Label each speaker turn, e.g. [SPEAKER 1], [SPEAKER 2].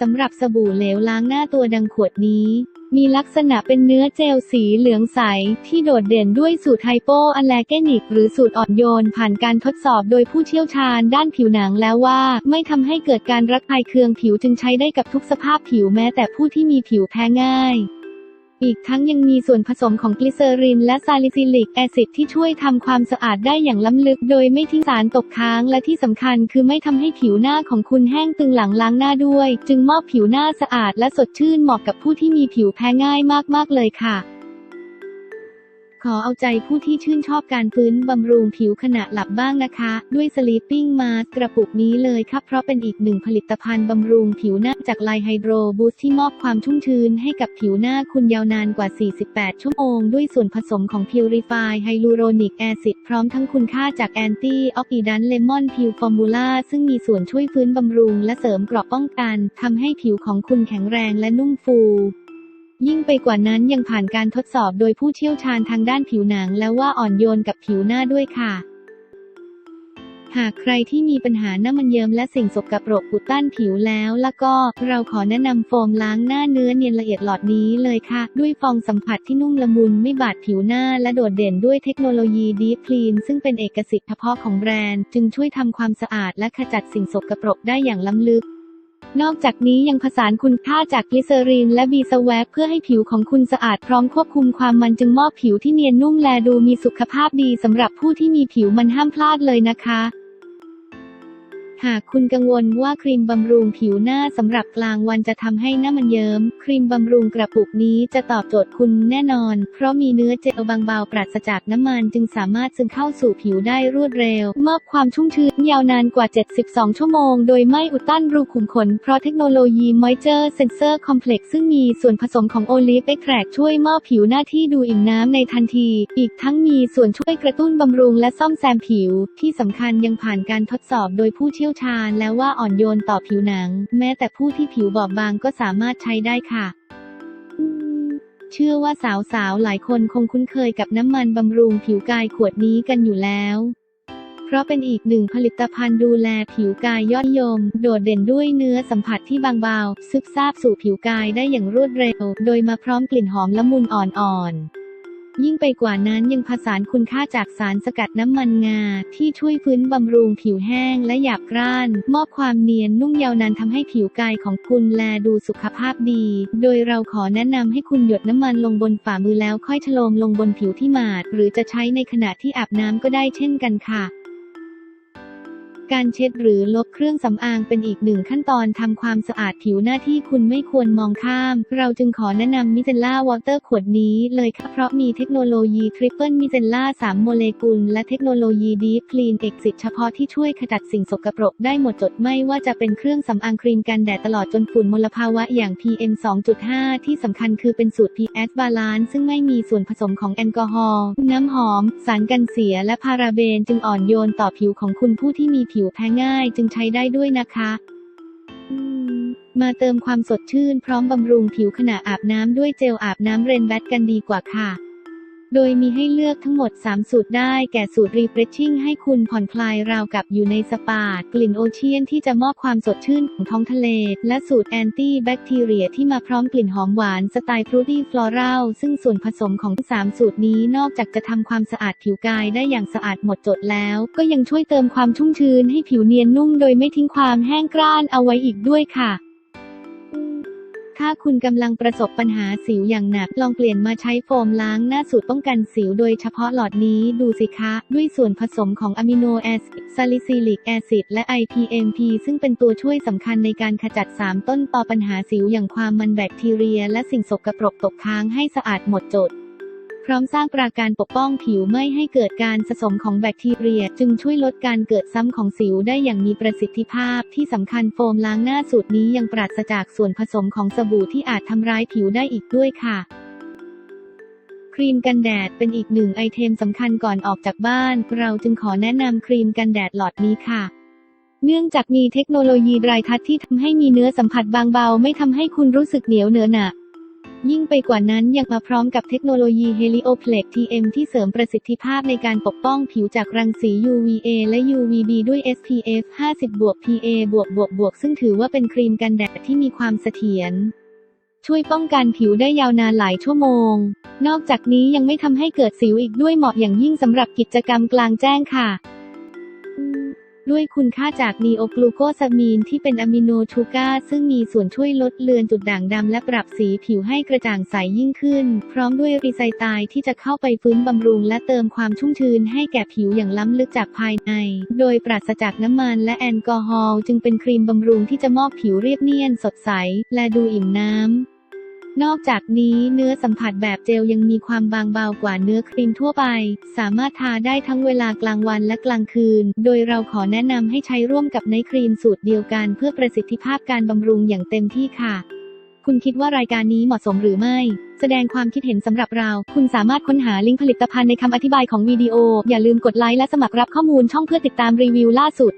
[SPEAKER 1] สำหรับสบู่เหลวล้างหน้าตัวดังขวดนี้ มีลักษณะเป็นเนื้อเจลสีเหลืองใส ที่โดดเด่นด้วยสูตรไฮโปอะแลเกนิก หรือสูตรอ่อนโยน ผ่านการทดสอบโดยผู้เชี่ยวชาญด้านผิวหนังแล้วว่า ไม่ทำให้เกิดการระคายเคืองผิวจึงใช้ได้กับทุกสภาพผิวแม้แต่ผู้ที่มีผิวแพ้ง่าย อีกทั้งยังมีส่วนผสมของกลิเซอรินและซาลิซิลิกแอซิดที่ช่วยทำความสะอาดได้อย่างล้ำลึก โดยไม่ทิ้งสารตกค้างและที่สำคัญคือไม่ทำให้ผิวหน้าของคุณแห้งตึงหลังล้างหน้าด้วย จึงมอบผิวหน้าสะอาดและสดชื่นเหมาะกับผู้ที่มีผิวแพ้ง่ายมากๆเลยค่ะ อเอาใจผู้ที่ชื่นชอบการฟื้นบำรุงผิวขณะหลับบ้างนะคะ ด้วย Sleeping Mask กระปุกนี้เลยครับ เพราะเป็นอีกหนึ่งผลิตภัณฑ์บำรุงผิวหน้าจากไลไฮโดรบูสที่มอบความชุ่มชื้นให้กับผิวหน้าคุณยาวนานกว่า 48 ชั่วโมง ด้วยส่วนผสมของ Purify Hyaluronic Acid พร้อมทั้งคุณค่าจาก Anti Oxidant Lemon Peel Formula ซึ่งมีส่วนช่วยฟื้นบำรุงและเสริมเกราะป้องกันทำให้ผิวของคุณแข็งแรงและนุ่มฟู ยิ่งไปกว่านั้นยังผ่านการทดสอบโดยผู้เชี่ยวชาญทางด้านผิวหนัง และว่าอ่อนโยนกับผิวหน้าด้วยค่ะ หากใครที่มีปัญหาหน้ามันเยิมและสิ่งสกปรกอุดตันผิวแล้วแล้วก็ เราขอแนะนำโฟมล้างหน้าเนื้อเนียนละเอียดหลอดนี้เลยค่ะ ด้วยฟองสัมผัสที่นุ่มละมุนไม่บาดผิวหน้า และโดดเด่นด้วยเทคโนโลยี Deep Clean ซึ่งเป็นเอกสิทธิ์เฉพาะของแบรนด์ จึงช่วยทำความสะอาดและขจัดสิ่งสกปรกได้อย่างล้ำลึก นอกจากนี้ยังผสานคุณค่าจากกลิเซอรีนและบีสแวกเพื่อให้ผิวของคุณสะอาดพร้อมควบคุมความมันจึงมอบผิวที่เนียนนุ่มแลดูมีสุขภาพดีสำหรับผู้ที่มีผิวมันห้ามพลาดเลยนะคะ หากคุณกังวลว่าครีมบำรุงผิวหน้าสำหรับกลางวันจะทำให้หน้ามันเยิ้ม ครีมบำรุงกระปุกนี้จะตอบโจทย์คุณแน่นอน เพราะมีเนื้อเจลบางเบาปราศจากน้ำมันจึงสามารถซึมเข้าสู่ผิวได้รวดเร็ว มอบความชุ่มชื้นยาวนานกว่า 72 ชั่วโมง โดยไม่อุดตันรูขุมขน เพราะเทคโนโลยี Moisture Sensor Complex ซึ่งมีส่วนผสมของโอลิฟเอ็กแทรช่วยมอบผิวหน้าที่ดูอิ่มน้ำในทันที อีกทั้งมีส่วนช่วยกระตุ้นบำรุงและซ่อมแซมผิว ที่สำคัญยังผ่านการทดสอบโดยผู้เชี่ยวชาญแล้วว่าอ่อนโยนต่อผิวหนัง แม้แต่ผู้ที่ผิวบอบบางก็สามารถใช้ได้ค่ะเชื่อว่าสาวๆ หลายคนคงคุ้นเคยกับน้ำมันบำรุงผิวกายขวดนี้กันอยู่แล้ว เพราะเป็นอีกหนึ่งผลิตภัณฑ์ดูแลผิวกายยอดนิยม โดดเด่นด้วยเนื้อสัมผัสที่บางเบาซึบซาบสู่ผิวกายได้อย่างรวดเร็ว โดยมาพร้อมกลิ่นหอมละมุนอ่อนๆ ยิ่งไปกว่านั้นยังผสานคุณค่าจากสารสกัดน้ำมันงา ที่ช่วยฟื้นบำรุงผิวแห้งและหยาบกร้าน มอบความเนียนนุ่มยาวนานทำให้ผิวกายของคุณแลดูสุขภาพดี โดยเราขอแนะนำให้คุณหยดน้ำมันลงบนฝ่ามือแล้วค่อยฉโลมลงบนผิวที่หมาด หรือจะใช้ในขณะที่อาบน้ำก็ได้เช่นกันค่ะ การเช็ดหรือลบเครื่องสำอางเป็นอีกหนึ่งขั้นตอนทำความสะอาดผิวหน้าที่คุณไม่ควรมองข้าม เราจึงขอแนะนำมิเจลล่าวอเตอร์ขวดนี้เลยค่ะเพราะมีเทคโนโลยีทริปเปิลมิเจลล่า3โมเลกุล และเทคโนโลยีดีฟคลีนเอกสิทธิ์เฉพาะที่ช่วยขจัดสิ่งสกปรกได้หมดจดไม่ว่าจะเป็นเครื่องสำอางครีมกันแดดตลอดจนฝุ่นมลภาวะอย่าง PM 2.5 ที่สำคัญคือเป็นสูตร PS Balance ซึ่งไม่มีส่วนผสมของแอลกอฮอล์น้ำหอม สารกันเสียและพาราเบนจึงอ่อนโยนต่อผิวของคุณผู้ที่มีผิวผิวแพ้ง่ายจึงใช้ได้ด้วยนะคะมมาเติมความสดชื่นพร้อมบำรุงผิวขณะอาบน้ำด้วยเจลอาบน้ำเรนแบทกันดีกว่าค่ะ โดยมีให้เลือกทั้งหมด 3 สูตรได้แก่สูตร Refreshing ให้คุณผ่อนคลายราวกับอยู่ในสปา กลิ่นโอเชียนที่จะมอบความสดชื่นของท้องทะเล และสูตร Anti Bacteria ที่มาพร้อมกลิ่นหอมหวานสไตล์ Fruity Floral ซึ่งส่วนผสมของ 3 สูตรนี้นอกจากจะทำความสะอาดผิวกายได้อย่างสะอาดหมดจดแล้ว ก็ยังช่วยเติมความชุ่มชื้นให้ผิวเนียนนุ่มโดยไม่ทิ้งความแห้งกร้านเอาไว้อีกด้วยค่ะ ถ้าคุณกำลังประสบปัญหาสิวอย่างหนัก ลองเปลี่ยนมาใช้โฟมล้างหน้าสูตรป้องกันสิวโดยเฉพาะหลอดนี้ดูสิคะ ด้วยส่วนผสมของอะมิโนแอซิดซาลิซิลิกแอซิดและ IPMP ซึ่งเป็นตัวช่วยสำคัญในการขจัด 3 ต้นตอปัญหาสิวอย่างความมันแบคทีเรีย และสิ่งสกปรกตกค้างให้สะอาดหมดจด พร้อมสร้างปราการปกป้องผิวไม่ให้เกิดการสะสมของแบคทีเรีย จึงช่วยลดการเกิดซ้ำของสิวได้อย่างมีประสิทธิภาพ ที่สำคัญโฟมล้างหน้าสูตรนี้ยังปราศจากส่วนผสมของสบู่ที่อาจทำร้ายผิวได้อีกด้วยค่ะครีมกันแดดเป็นอีกหนึ่งไอเทมสำคัญก่อนออกจากบ้าน เราจึงขอแนะนำครีมกันแดดหลอดนี้ค่ะ เนื่องจากมีเทคโนโลยีไดรทัชที่ทำให้มีเนื้อสัมผัสบางเบา ไม่ทำให้คุณรู้สึกเหนียวเหนอะหนะ ยิ่งไปกว่านั้นยังมาพร้อมกับเทคโนโลยี Helioplex TM ที่เสริมประสิทธิภาพในการปกป้องผิวจากรังสี UVA และ UVB ด้วย SPF 50บวก PA บวกบวกบวกซึ่งถือว่าเป็นครีมกันแดดที่มีความเสถียรช่วยป้องกันผิวได้ยาวนานหลายชั่วโมง นอกจากนี้ยังไม่ทำให้เกิดสิวอีกด้วยเหมาะอย่างยิ่งสำหรับกิจกรรมกลางแจ้งค่ะ ด้วยคุณค่าจากนีโอกลูโกซามีนที่เป็นอะมิโนทูกาซึ่งมีส่วนช่วยลดเลือนจุดด่างดำและปรับสีผิวให้กระจ่างใสยิ่งขึ้น พร้อมด้วยรีไซไตล์ที่จะเข้าไปฟื้นบำรุงและเติมความชุ่มชื้นให้แก่ผิวอย่างล้ำลึกจากภายใน โดยปราศจากน้ำมันและแอลกอฮอล์จึงเป็นครีมบำรุงที่จะมอบผิวเรียบเนียนสดใส และดูอิ่มน้ำ นอกจากนี้เนื้อสัมผัสแบบเจลยังมีความบางเบากว่าเนื้อครีมทั่วไป สามารถทาได้ทั้งเวลากลางวันและกลางคืน โดยเราขอแนะนำให้ใช้ร่วมกับไนท์ครีมสูตรเดียวกัน เพื่อประสิทธิภาพการบำรุงอย่างเต็มที่ค่ะ คุณคิดว่ารายการนี้เหมาะสมหรือไม่ แสดงความคิดเห็นสำหรับเรา คุณสามารถค้นหาลิงก์ผลิตภัณฑ์ในคำอธิบายของวิดีโอ อย่าลืมกดไลค์และสมัครรับข้อมูลช่องเพื่อติดตามรีวิวล่าสุด